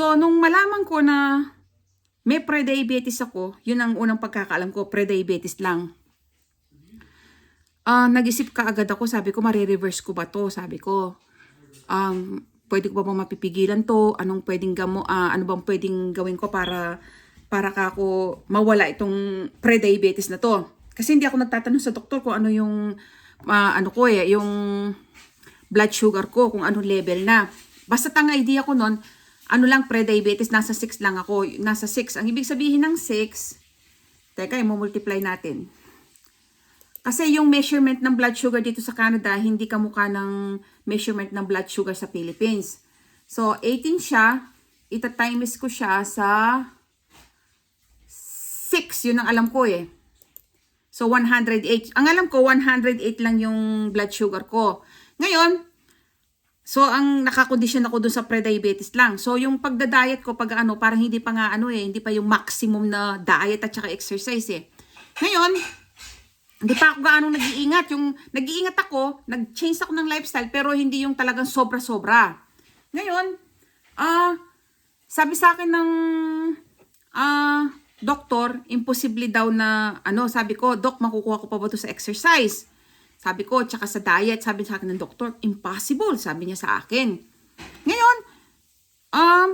So, nung malaman ko na may prediabetes ako, yun ang unang pagkakaalam ko, prediabetes lang. Ah, nag-isip ka agad ako, sabi ko, marireverse ko ba to? Sabi ko, um, pwede ko ba bang mapipigilan to? Anong pwedeng gamo, ah, ano bang pwedeng gawin ko para para ka ako mawala itong prediabetes na to? Kasi hindi ako nagtatanong sa doktor kung ano yung ah, ano ko eh, yung blood sugar ko, kung anong level na. Basta tang idea ko nun, ano lang prediabetes, nasa 6 lang ako. Nasa 6. Ang ibig sabihin ng 6, teka, i-multiply natin. Kasi yung measurement ng blood sugar dito sa Canada, hindi kamukha ng measurement ng blood sugar sa Philippines. So, 18 siya. Ita-times ko siya sa 6. Yun ang alam ko eh. So, 108. Ang alam ko, 108 lang yung blood sugar ko. Ngayon, so ang nakakondisyon ako dun sa prediabetes lang. So, yung pagda-diet ko, pag ano, parang hindi pa nga ano eh, hindi pa yung maximum na diet at saka exercise eh. Ngayon, hindi pa ako gaano nag-iingat. Yung nag-iingat ako, nag-change ako ng lifestyle, pero hindi yung talagang sobra-sobra. Ngayon, ah, sabi sa akin ng ah, doktor, imposible daw na, ano, sabi ko, Dok, makukuha ko pa ba ito sa exercise? Sabi ko, tsaka sa diet, sabi sa akin ng doktor, impossible, sabi niya sa akin. Ngayon, um,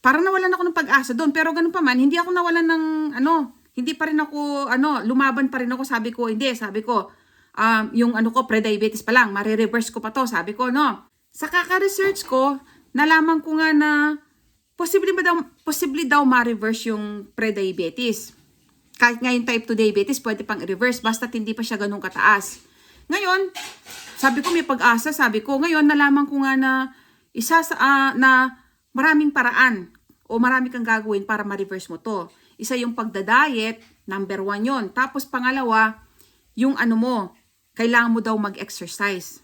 parang nawalan ako ng pag-asa doon, pero ganun pa man, hindi ako nawalan ng, ano, hindi pa rin ako, ano, lumaban pa rin ako, sabi ko, hindi, sabi ko, um, yung ano ko, prediabetes pa lang, marireverse ko pa to, sabi ko, no. Sa kaka-research ko, nalaman ko nga na, posible ba daw, posible daw ma-reverse yung prediabetes. Kahit nga yung type 2 diabetes, pwede pang i-reverse, basta hindi pa siya ganun kataas. Ngayon, sabi ko may pag-asa, sabi ko, ngayon nalaman ko nga na isa sa, ah, na maraming paraan o marami kang gagawin para ma-reverse mo to. Isa yung pagda-diet, number one yon. Tapos pangalawa, yung ano mo, kailangan mo daw mag-exercise.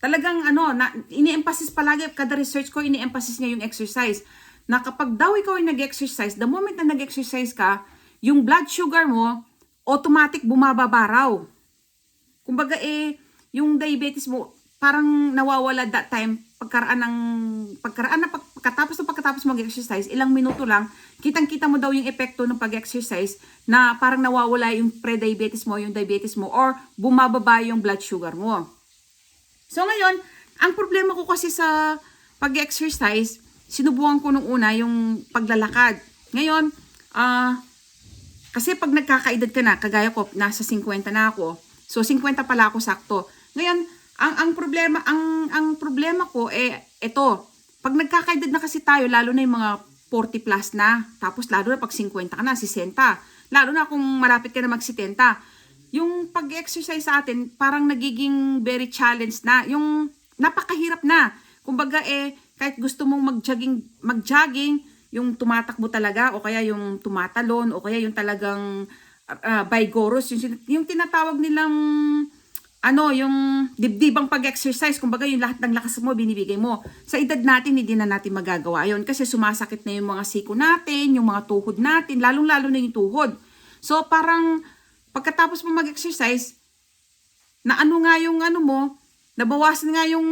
Talagang ano, na, ini-emphasis palagi, kada research ko, ini-emphasis niya yung exercise. Na kapag daw ikaw ay nag-exercise, the moment na nag-exercise ka, yung blood sugar mo, automatic bumababa raw. Kumbaga eh, yung diabetes mo, parang nawawala that time, pagkaraan ng, pagkaraan na pag, pagkatapos ng pagkatapos mag-exercise, ilang minuto lang, kitang-kita mo daw yung epekto ng pag-exercise na parang nawawala yung pre-diabetes mo, yung diabetes mo, or bumababa yung blood sugar mo. So ngayon, ang problema ko kasi sa pag-exercise, sinubukan ko nung una yung paglalakad. Ngayon, ah, kasi pag nagkakaedad ka na, kagaya ko, nasa 50 na ako. So 50 pala ako sakto. Ngayon, ang ang problema ang ang problema ko eh ito. Pag nagkakaedad na kasi tayo, lalo na yung mga 40 plus na, tapos lalo na pag 50 ka na, 60. Lalo na kung malapit ka na mag 70. Yung pag-exercise sa atin, parang nagiging very challenge na. Yung napakahirap na. Kumbaga eh, kahit gusto mong mag-jogging, mag-jogging, yung tumatakbo talaga, o kaya yung tumatalon, o kaya yung talagang uh, vigorous, yung, sin- yung tinatawag nilang ano, yung dibdibang pag-exercise, kumbaga yung lahat ng lakas mo, binibigay mo. Sa edad natin, hindi na natin magagawa yon kasi sumasakit na yung mga siko natin, yung mga tuhod natin, lalong-lalo na yung tuhod. So, parang pagkatapos mo mag-exercise, na ano nga yung ano mo, nabawasan nga yung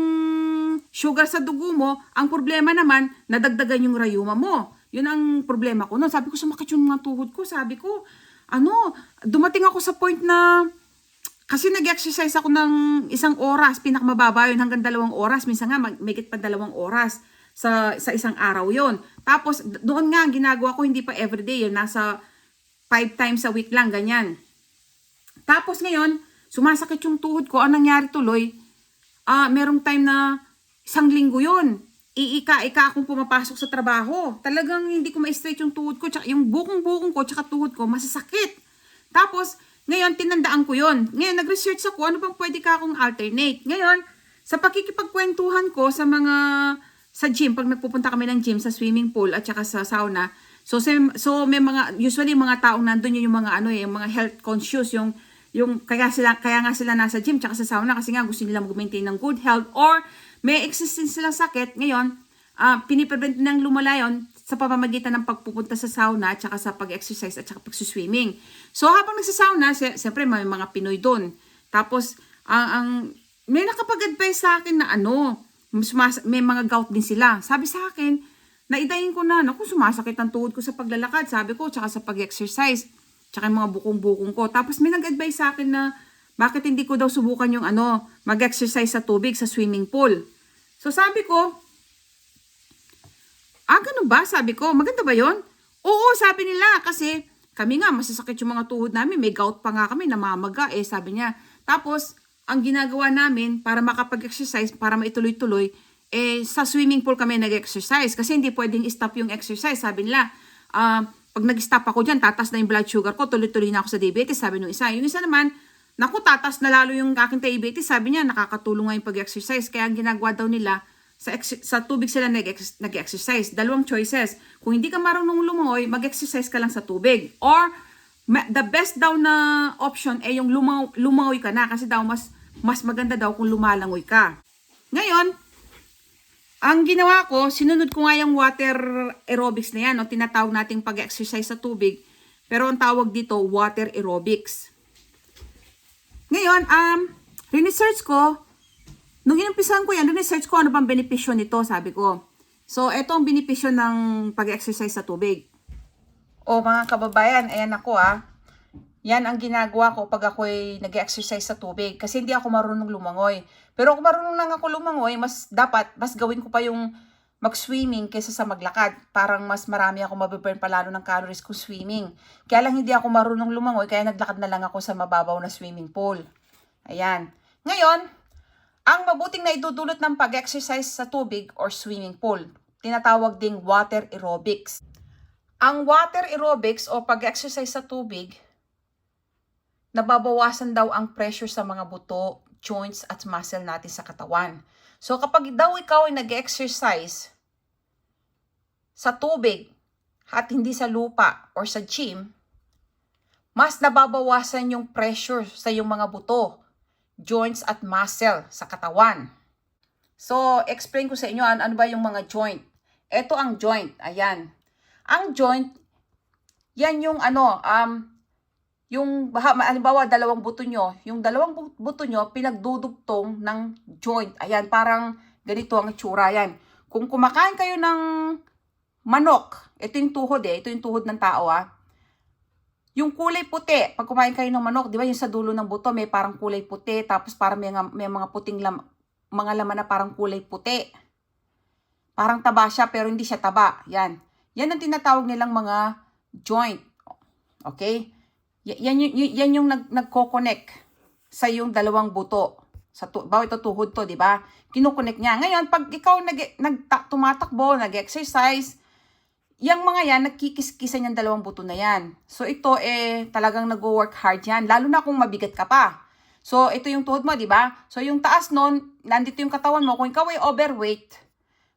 sugar sa dugo mo, ang problema naman, nadagdagan yung rayuma mo. Yun ang problema ko. No, sabi ko, sumakit yung mga tuhod ko. Sabi ko, ano, dumating ako sa point na, kasi nag-exercise ako ng isang oras, pinakamababa yun hanggang dalawang oras. Minsan nga, mag- may pa dalawang oras sa, sa isang araw yon Tapos, doon nga, ang ginagawa ko, hindi pa everyday yun. Nasa five times a week lang, ganyan. Tapos ngayon, sumasakit yung tuhod ko. Ang nangyari tuloy, ah merong time na isang linggo yun. Iika-ika akong pumapasok sa trabaho. Talagang hindi ko ma-straight yung tuhod ko, tsaka yung bukong-bukong ko, tsaka tuhod ko, masasakit. Tapos, ngayon, tinandaan ko yon. Ngayon, nag-research ako, ano bang pwede ka akong alternate? Ngayon, sa pakikipagkwentuhan ko sa mga, sa gym, pag nagpupunta kami ng gym, sa swimming pool at saka sa sauna, so, so may mga, usually mga taong nandun yun yung mga ano eh, yung mga health conscious, yung, yung, kaya sila, kaya nga sila nasa gym, tsaka sa sauna, kasi nga gusto nila mag-maintain ng good health, or may existing silang sakit, ngayon, uh, piniprevent ng lumala yun sa pamamagitan ng pagpupunta sa sauna at saka sa pag-exercise at saka pag-swimming. So habang nagsasauna, siyempre may mga Pinoy doon. Tapos ang, ang may nakapag-advise sa akin na ano, may mga gout din sila. Sabi sa akin, naidayin ko na, naku, sumasakit ang tuhod ko sa paglalakad, sabi ko, tsaka sa pag-exercise, tsaka yung mga bukong-bukong ko. Tapos may nag-advise sa akin na, bakit hindi ko daw subukan yung ano, mag-exercise sa tubig, sa swimming pool. So sabi ko, ah, ganun ba? Sabi ko, maganda ba yon? Oo, sabi nila, kasi kami nga, masasakit yung mga tuhod namin, may gout pa nga kami, namamaga, eh, sabi niya. Tapos, ang ginagawa namin para makapag-exercise, para maituloy-tuloy, eh, sa swimming pool kami nag-exercise. Kasi hindi pwedeng stop yung exercise. Sabi nila, ah, pag nag-stop ako dyan, tatas na yung blood sugar ko, tuloy-tuloy na ako sa diabetes, sabi nung isa. Yung isa naman, naku, tatas na lalo yung aking diabetes, sabi niya, nakakatulong nga yung pag-exercise. Kaya ang ginagawa daw nila, sa, sa tubig sila nag-ex- nag-exercise. Dalawang choices. Kung hindi ka marunong lumangoy, mag-exercise ka lang sa tubig. Or, the best daw na option ay yung lumaw, lumangoy ka na kasi daw mas mas maganda daw kung lumalangoy ka. Ngayon, ang ginawa ko, sinunod ko nga yung water aerobics na yan, o tinatawag nating pag-exercise sa tubig. Pero ang tawag dito, water aerobics. Ngayon, um, research ko, nung inumpisahan ko yan, research ko ano bang benepisyo nito, sabi ko. So, ito ang benepisyo ng pag-exercise sa tubig. O mga kababayan, ayan ako ah. Yan ang ginagawa ko pag ako'y nag-exercise sa tubig kasi hindi ako marunong lumangoy. Pero kung marunong lang ako lumangoy, mas dapat, mas gawin ko pa yung mag-swimming kaysa sa maglakad. Parang mas marami ako mabiburn pa lalo ng calories kung swimming. Kaya lang hindi ako marunong lumangoy, kaya naglakad na lang ako sa mababaw na swimming pool. Ayan. Ngayon, ang mabuting na idudulot ng pag-exercise sa tubig or swimming pool, tinatawag ding water aerobics. Ang water aerobics o pag-exercise sa tubig, nababawasan daw ang pressure sa mga buto, joints at muscle natin sa katawan. So kapag daw ikaw ay nag-exercise sa tubig at hindi sa lupa or sa gym, mas nababawasan yung pressure sa iyong mga buto, joints at muscle sa katawan. So, explain ko sa inyo ano, ano ba yung mga joint. Ito ang joint, ayan. Ang joint, yan yung ano, um, yung halimbawa dalawang buto nyo, yung dalawang bu- buto nyo pinagdudugtong ng joint. Ayan, parang ganito ang itsura yan. Kung kumakain kayo ng manok, ito yung tuhod eh, ito yung tuhod ng tao ah. Yung kulay puti, pag kumain kayo ng manok, di ba yung sa dulo ng buto may parang kulay puti, tapos parang may, may mga puting lam, mga laman na parang kulay puti. Parang taba siya pero hindi siya taba. Yan. Yan ang tinatawag nilang mga joint. Okay? Yan, yung, y- yan yung nag, nagko-connect sa yung dalawang buto. Sa tu- bawa ito tuhod to, di ba? Kinukonek niya. Ngayon, pag ikaw nag, nag tumatakbo, nag-exercise, yung mga yan, nagkikis-kisan yung dalawang buto na yan. So, ito eh, talagang nag-work hard yan. Lalo na kung mabigat ka pa. So, ito yung tuhod mo, di ba? So, yung taas nun, nandito yung katawan mo. Kung ikaw ay overweight,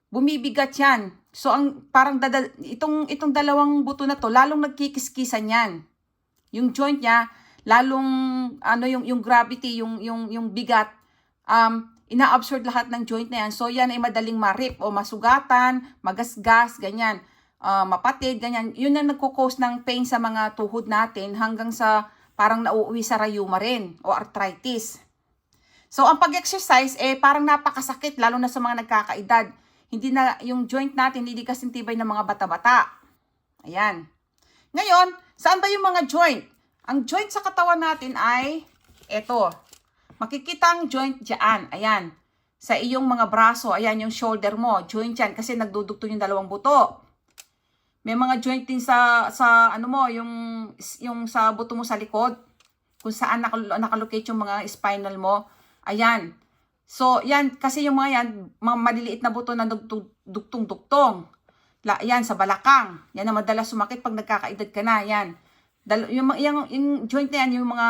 bumibigat yan. So, ang parang dada, itong, itong dalawang buto na to, lalong nagkikis-kisan yan. Yung joint niya, lalong, ano, yung, yung gravity, yung, yung, yung bigat, um, ina-absorb lahat ng joint na yan. So, yan ay madaling marip o masugatan, magasgas, ganyan. Ah, mapatid, ganyan. Yun ang nagkukos ng pain sa mga tuhod natin hanggang sa parang nauuwi sa rayuma rin o arthritis. So, ang pag-exercise, eh, parang napakasakit, lalo na sa mga nagkakaedad. Hindi na, yung joint natin, hindi kasi tibay ng mga bata-bata. Ayan. Ngayon, saan ba yung mga joint? Ang joint sa katawan natin ay, eto. Makikita ang joint dyan. Ayan. Sa iyong mga braso, ayan yung shoulder mo. Joint yan kasi nagdudugtong yung dalawang buto. May mga joint din sa sa ano mo, yung yung sa buto mo sa likod, kung saan nakal- nakalocate yung mga spinal mo. Ayan. So, yan kasi yung mga yan, mga maliliit na buto na dugtong- dugtong-dugtong. La, yan sa balakang. Yan ang madalas sumakit pag nagkakaedad ka na. Yan. Dal, yung, yung, yung joint na yan, yung mga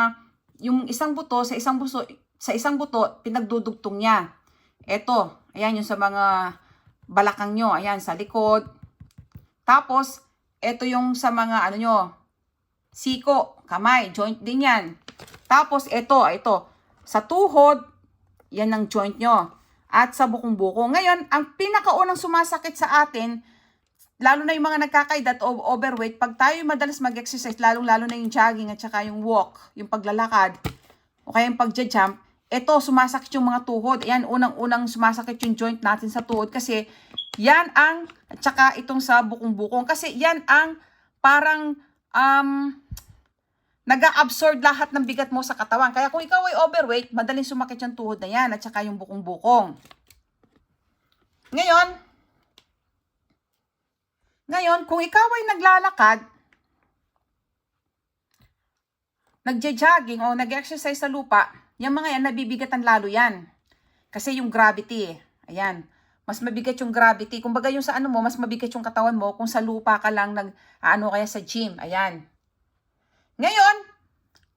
yung isang buto sa isang buto sa isang buto pinagdudugtong niya. Ito, ayan yung sa mga balakang nyo, ayan sa likod, tapos, ito yung sa mga ano nyo, siko, kamay, joint din yan. Tapos, ito, ito, sa tuhod, yan ang joint nyo. At sa bukong-buko. Ngayon, ang pinakaunang sumasakit sa atin, lalo na yung mga nagkakaedad o overweight, pag tayo madalas mag-exercise, lalong-lalo na yung jogging at saka yung walk, yung paglalakad, o kaya yung pagja-jump, ito, sumasakit yung mga tuhod. Ayan, unang-unang sumasakit yung joint natin sa tuhod kasi Yan ang, at saka itong sa bukong-bukong. Kasi yan ang parang, um, nag-absorb lahat ng bigat mo sa katawan. Kaya kung ikaw ay overweight, madaling sumakit yung tuhod na yan at saka yung bukong-bukong. Ngayon, ngayon, kung ikaw ay naglalakad, nagja-jogging o nag-exercise sa lupa, yung mga yan, nabibigatan lalo yan. Kasi yung gravity, ayan, mas mabigat yung gravity. Kumbaga yung sa ano mo, mas mabigat yung katawan mo kung sa lupa ka lang nag, ano kaya sa gym, ayan. Ngayon,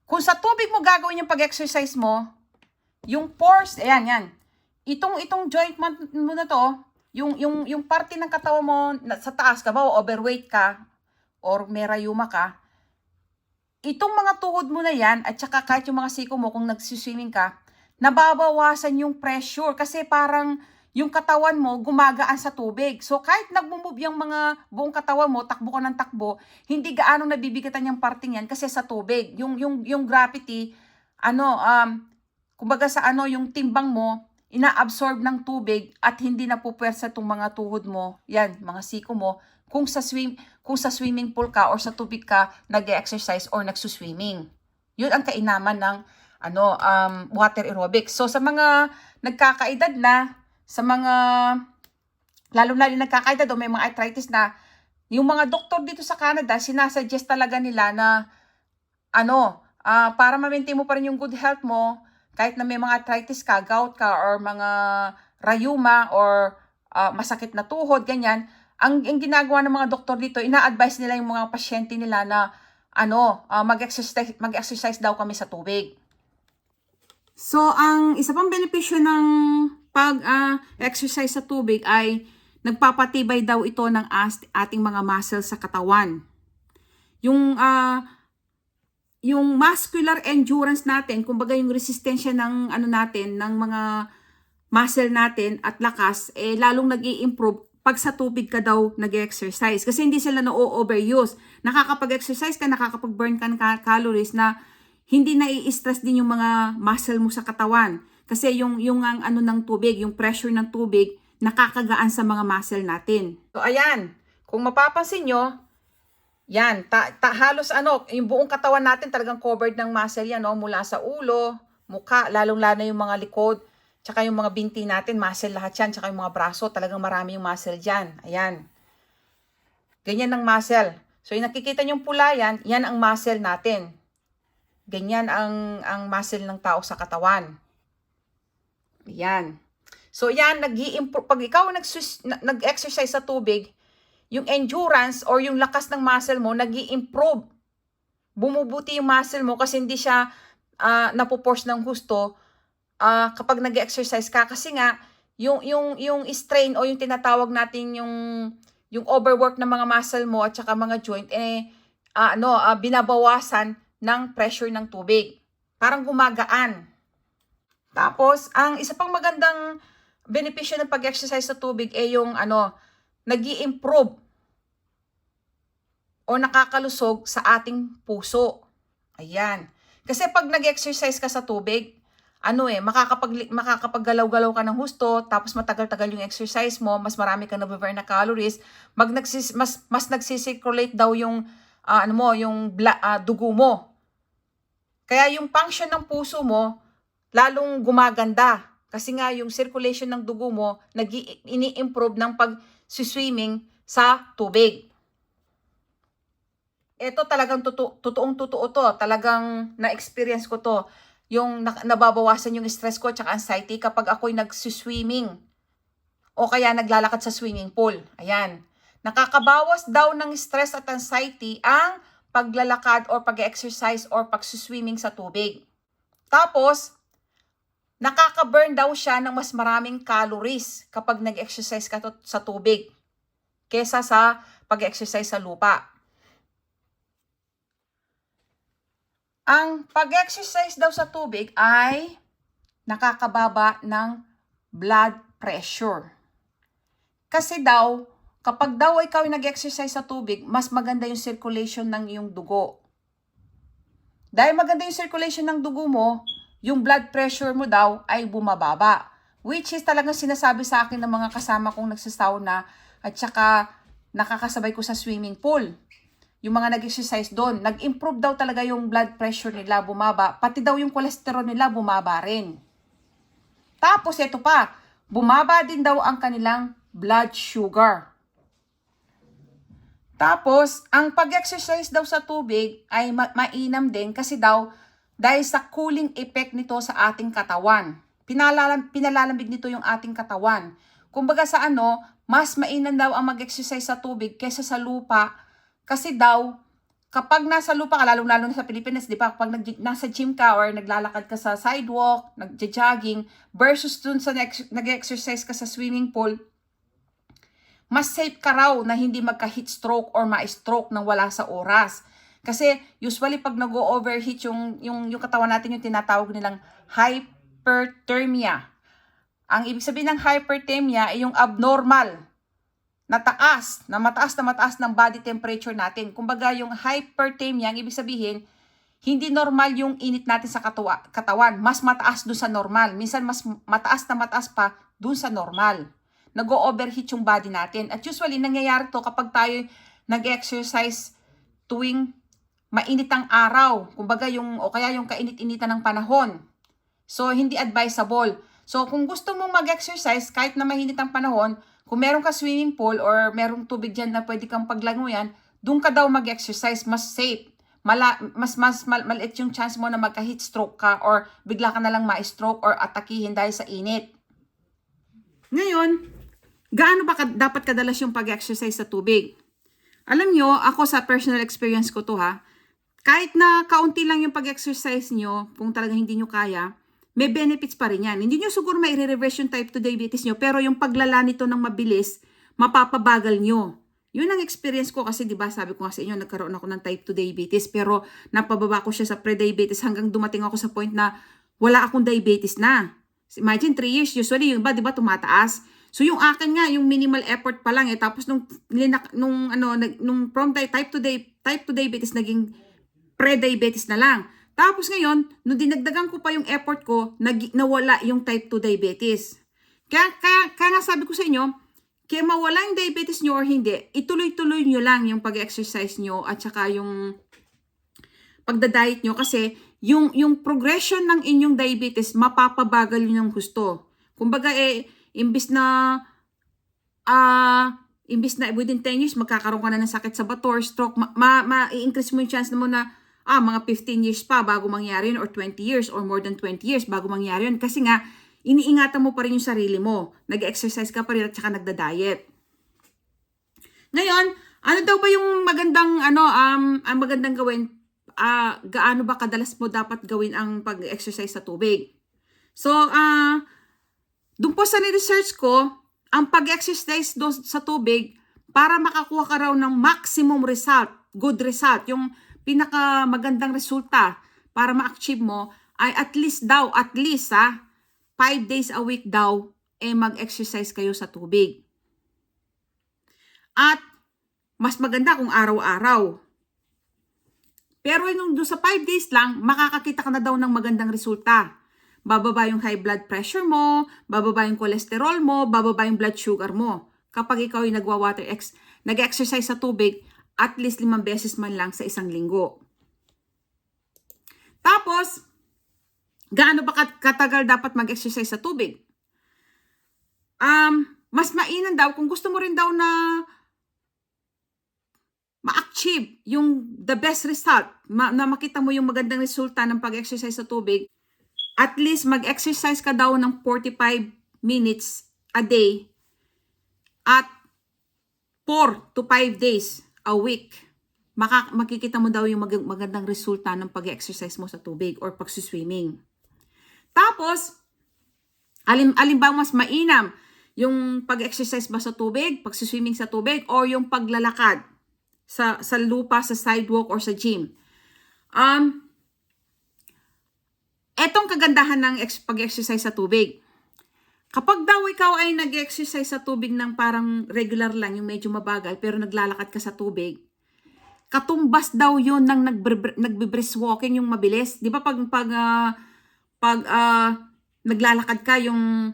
kung sa tubig mo gagawin yung pag-exercise mo, yung pores, ayan, yan. Itong, itong joint mo, na to, yung, yung, yung parte ng katawan mo sa taas ka ba, o overweight ka, or may rayuma ka, itong mga tuhod mo na yan, at saka kahit yung mga siko mo, kung nagsiswimming ka, nababawasan yung pressure kasi parang yung katawan mo gumagaan sa tubig. So kahit nagmumove yung mga buong katawan mo, takbo ka ng takbo, hindi gaano nabibigatan yung parting yan kasi sa tubig. Yung yung yung gravity ano um kumbaga sa ano yung timbang mo ina-absorb ng tubig at hindi na pupwersa itong mga tuhod mo, yan, mga siko mo, kung sa swim kung sa swimming pool ka or sa tubig ka nag-exercise or nagsuswimming. Yun ang kainaman ng ano um water aerobics. So sa mga nagkakaedad na, sa mga lalo na yung nagkakaedad o may mga arthritis na yung mga doktor dito sa Canada sinasuggest talaga nila na ano ah, para ma-maintain mo pa rin yung good health mo kahit na may mga arthritis ka, gout ka or mga rayuma or ah, masakit na tuhod ganyan ang, ang ginagawa ng mga doktor dito ina-advise nila yung mga pasyente nila na ano ah, mag-exercise mag-exercise daw kami sa tubig. So, ang isa pang benepisyo ng pag-exercise sa tubig ay nagpapatibay daw ito ng ating mga muscles sa katawan. Yung ah, yung muscular endurance natin, kumbaga yung resistensya ng ano natin, ng mga muscle natin at lakas, eh lalong nag improve pag sa tubig ka daw nag-exercise. Kasi hindi sila na-overuse. Nakakapag-exercise ka, nakakapag-burn ka ng calories na hindi na i-stress din yung mga muscle mo sa katawan. Kasi yung, yung ang ano ng tubig, yung pressure ng tubig, nakakagaan sa mga muscle natin. So, ayan. Kung mapapansin nyo, yan, ta, ta, halos ano, yung buong katawan natin talagang covered ng muscle yan, no? mula sa ulo, mukha, lalong-lalo yung mga likod, tsaka yung mga binti natin, muscle lahat yan, tsaka yung mga braso, talagang marami yung muscle dyan. Ayan. Ganyan ang muscle. So, yung nakikita yung pula yan, yan ang muscle natin. Ganyan ang, ang muscle ng tao sa katawan. Yan. So, yan, nag pag ikaw nag-exercise sa tubig, yung endurance or yung lakas ng muscle mo, nag improve Bumubuti yung muscle mo kasi hindi siya uh, napoporce ng husto ah, kapag nag-exercise ka. Kasi nga, yung, yung, yung strain o yung tinatawag natin yung, yung overwork ng mga muscle mo at saka mga joint, eh, ah, ano, ah, binabawasan ng pressure ng tubig. Parang gumagaan. Tapos, ang isa pang magandang benepisyo ng pag-exercise sa tubig ay yung ano, nag improve o nakakalusog sa ating puso. Ayan. Kasi pag nag-exercise ka sa tubig, ano eh, makakapag, makakapaggalaw-galaw ka ng husto, tapos matagal-tagal yung exercise mo, mas marami kang nababurn na calories, mag nagsis, mas, mas nagsisirculate daw yung, uh, ano mo, yung bla, uh, dugo mo. Kaya yung function ng puso mo, lalong gumaganda. Kasi nga yung circulation ng dugo mo, nag ini-improve ng pag-swimming sa tubig ito talagang totoo, totoong totoo to. Talagang na-experience ko to. Yung na, nababawasan yung stress ko at anxiety kapag ako'y nagsuswimming. O kaya naglalakad sa swimming pool. Ayan. Nakakabawas daw ng stress at anxiety ang paglalakad or pag-exercise or pagsuswimming sa tubig. Tapos, nakaka-burn daw siya ng mas maraming calories kapag nag-exercise ka sa tubig kesa sa pag-exercise sa lupa. Ang pag-exercise daw sa tubig ay nakakababa ng blood pressure. Kasi daw, kapag daw ikaw nag-exercise sa tubig, mas maganda yung circulation ng iyong dugo. Dahil maganda yung circulation ng dugo mo, yung blood pressure mo daw ay bumababa. Which is talagang sinasabi sa akin ng mga kasama kong nagsasauna at saka nakakasabay ko sa swimming pool. Yung mga nag-exercise doon, nag-improve daw talaga yung blood pressure nila, bumaba. Pati daw yung cholesterol nila, bumaba rin. Tapos ito pa, bumaba din daw ang kanilang blood sugar. Tapos, ang pag-exercise daw sa tubig ay ma- mainam din kasi daw dahil sa cooling effect nito sa ating katawan. Pinalalam, pinalalamig nito yung ating katawan. Kumbaga sa ano, mas mainam daw ang mag-exercise sa tubig kaysa sa lupa kasi daw kapag nasa lupa ka, lalong-lalo na sa Pilipinas, di ba, kapag nag, nasa gym ka or naglalakad ka sa sidewalk, nagja-jogging, versus dun sa nag- nag-exercise ka sa swimming pool, mas safe ka raw na hindi magka-heat stroke or ma-stroke nang wala sa oras. Kasi usually pag nag-overheat yung, yung, yung katawan natin yung tinatawag nilang hyperthermia. Ang ibig sabihin ng hyperthermia ay yung abnormal na taas, na mataas na mataas ng body temperature natin. Kumbaga yung hyperthermia, ang ibig sabihin, hindi normal yung init natin sa katawa, katawan. Mas mataas dun sa normal. Minsan mas mataas na mataas pa dun sa normal. Nag-overheat yung body natin. At usually, nangyayari to kapag tayo nag-exercise tuwing mainit ang araw. Kumbaga yung, o kaya yung kainit-initan ng panahon. So, hindi advisable. So, kung gusto mong mag-exercise, kahit na mainit ang panahon, kung meron ka swimming pool or merong tubig dyan na pwede kang paglanguyan, doon ka daw mag-exercise, mas safe. Mala, mas mas mal, maliit yung chance mo na magka-heat stroke ka or bigla ka na lang ma-stroke or atakihin dahil sa init. Ngayon, gaano ba ka, dapat kadalas yung pag-exercise sa tubig? Alam nyo, ako sa personal experience ko to ha, kahit na kaunti lang yung pag-exercise nyo, kung talaga hindi nyo kaya, may benefits pa rin yan. Hindi nyo siguro may reverse yung type 2 diabetes nyo, pero yung paglala nito ng mabilis, mapapabagal nyo. Yun ang experience ko kasi 'di ba sabi ko nga sa inyo nagkaroon ako ng type 2 diabetes pero napababa ko siya sa pre-diabetes hanggang dumating ako sa point na wala akong diabetes na. Imagine 3 years usually yung iba 'di ba tumataas. So yung akin nga yung minimal effort pa lang eh tapos nung nung ano nung from type 2 di, type 2 diabetes naging pre-diabetes na lang. Tapos ngayon, nung dinagdagan ko pa yung effort ko, nag, nawala yung type 2 diabetes. Kaya, kaya, kaya nga sabi ko sa inyo, kaya mawala yung diabetes nyo or hindi, ituloy-tuloy nyo lang yung pag-exercise nyo at saka yung pagda-diet nyo kasi yung, yung progression ng inyong diabetes, mapapabagal yun yung gusto. Kumbaga eh, imbis na, ah, imbis na within 10 years, magkakaroon ka na ng sakit sa bato or stroke, ma-increase ma, ma mo yung chance mo na, ah, mga 15 years pa bago mangyari yun or 20 years or more than 20 years bago mangyari yun. Kasi nga, iniingatan mo pa rin yung sarili mo. Nag-exercise ka pa rin at saka nagda-diet. Ngayon, ano daw ba yung magandang, ano, um, ang magandang gawin? Uh, gaano ba kadalas mo dapat gawin ang pag-exercise sa tubig? So, ah, uh, doon po sa ni-research ko, ang pag-exercise sa tubig, para makakuha ka raw ng maximum result, good result, yung pinaka magandang resulta para ma-achieve mo, ay at least daw, at least ha, 5 days a week daw, eh mag-exercise kayo sa tubig. At mas maganda kung araw-araw. Pero nung doon sa 5 days lang, makakakita ka na daw ng magandang resulta. Bababa yung high blood pressure mo, bababa yung cholesterol mo, bababa yung blood sugar mo. Kapag ikaw yung nagwa-water ex, nag-exercise sa tubig, at least limang beses man lang sa isang linggo. Tapos, gaano ba katagal dapat mag-exercise sa tubig? Um, mas mainam daw kung gusto mo rin daw na ma-achieve yung the best result, ma- na makita mo yung magandang resulta ng pag-exercise sa tubig, at least mag-exercise ka daw ng 45 minutes a day at 4 to 5 days a week. Maka- makikita mo daw yung mag- magandang resulta ng pag-exercise mo sa tubig or pag-swimming. Tapos, alin, alin ba mas mainam? Yung pag-exercise ba sa tubig, pag-swimming sa tubig, o yung paglalakad sa, sa lupa, sa sidewalk, or sa gym? Um, etong kagandahan ng pag-exercise sa tubig. Kapag daw ikaw ay nag-exercise sa tubig ng parang regular lang, yung medyo mabagal, pero naglalakad ka sa tubig, katumbas daw yun ng nagbe-brisk walking, yung mabilis. Di ba pag, pag uh, pag uh, naglalakad ka yung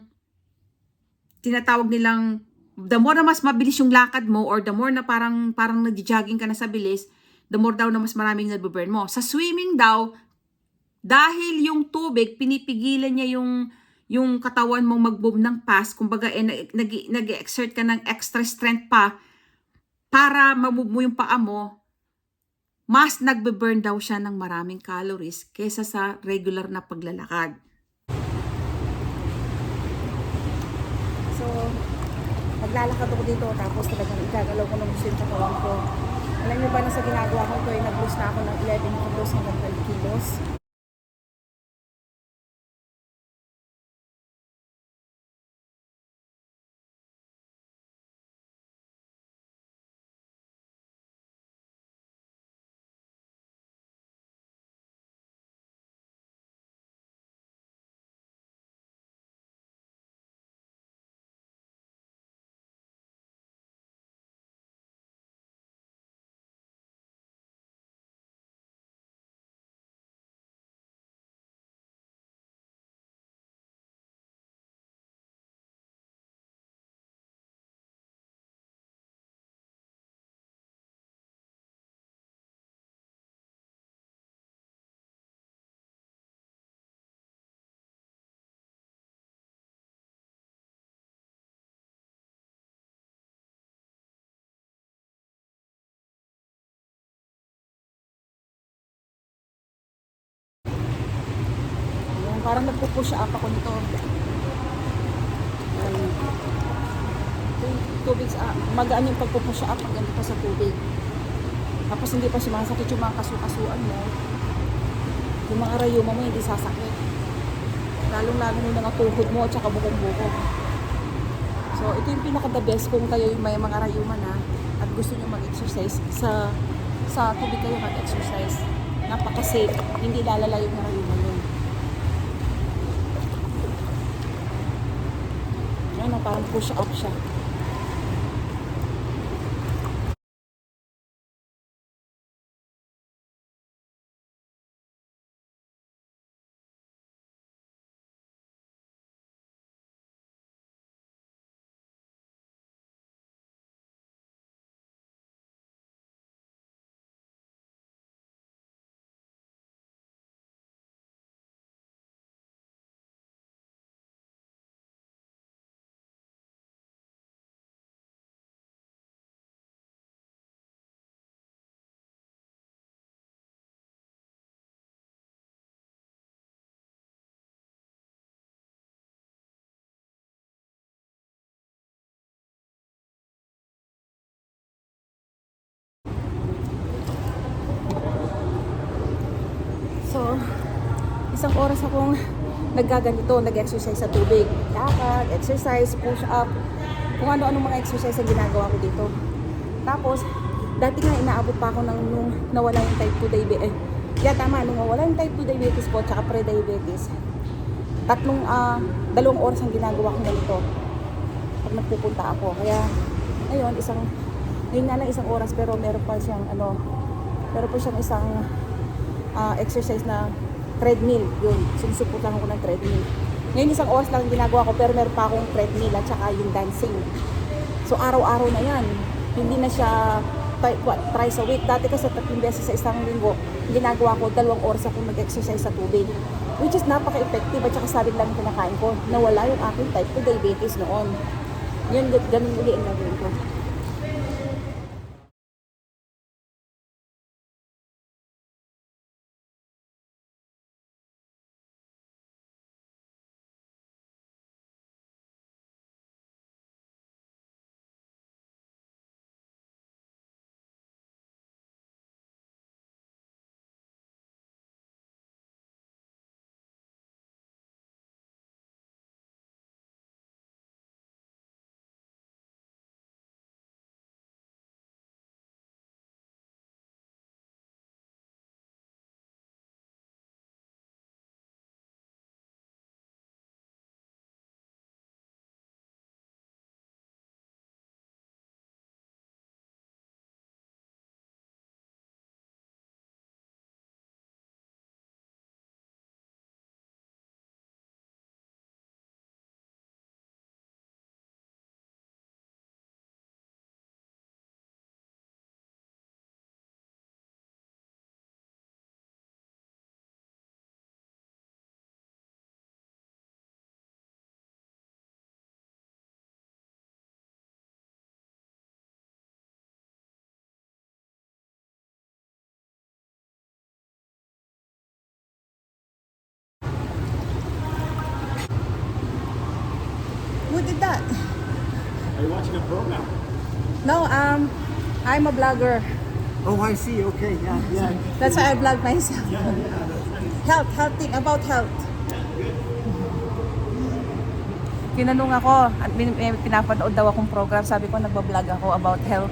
tinatawag nilang the more na mas mabilis yung lakad mo or the more na parang parang nagjo-jogging ka na sa bilis, the more daw na mas maraming nabuburn mo. Sa swimming daw, dahil yung tubig, pinipigilan niya yung yung katawan mong mag-move ng fast, kumbaga eh, nag- nag- nag-exert ka ng extra strength pa para mamove mo yung paa mo, mas nagbe-burn daw siya ng maraming calories kesa sa regular na paglalakad. So, maglalakad ako dito tapos talagang igagalaw ko ng gusto yung katawan ko. Alam niyo ba na sa ginagawa ko ito ay nag-lose na ako ng 11 kilos hanggang 12 kilos. Parang nagpo-push up ako nito. Yung tubig sa, magaan yung pagpo-push up pag ganito sa tubig. Tapos hindi pa sumasakit yung mga kasukasuan mo. Yung mga rayuma mo hindi sasakit. Lalong-lalo yung mga tuhod mo at saka bukong-buko. So, ito yung pinaka-the best kung kayo yung may mga rayuma na at gusto nyo mag-exercise sa sa tubig kayo mag-exercise. Napaka-safe. Hindi lalala yung rayuma oh, parang push up siya. Isang oras akong naggaganito, nag-exercise sa tubig. Lakad, exercise, push up, kung ano-ano mga exercise ang ginagawa ko dito. Tapos, dati nga inaabot pa ako ng nung nawala yung type 2 diabetes. Eh, yeah, tama, nung nawala yung type 2 diabetes ko, tsaka pre-diabetes. Tatlong, ah, dalawang oras ang ginagawa ko ganito. Pag nagpupunta ako. Kaya, ngayon, isang, ngayon nga lang isang oras, pero meron pa siyang, ano, meron pa siyang isang ah, exercise na treadmill. Yun, sinusuportahan ko ng treadmill. Ngayon isang oras lang ang ginagawa ko pero meron pa akong treadmill at saka yung dancing. So araw-araw na yan. Hindi na siya thrice a week. Dati kasi tatlong beses sa isang linggo, ginagawa ko dalawang oras akong nag-exercise sa tubig. Which is napaka-effective at saka sabi lang kinakain ko, nawala yung aking type 2 diabetes noon. Yun, ganun uli ang gagawin ko. That. Are you watching a program? No, um, I'm a vlogger. Oh, I see. Okay, yeah, yeah. That's why I vlog myself. Health, health thing, about health. Tinanong ako, at pinapanood daw akong program, sabi ko nagbablog ako about health.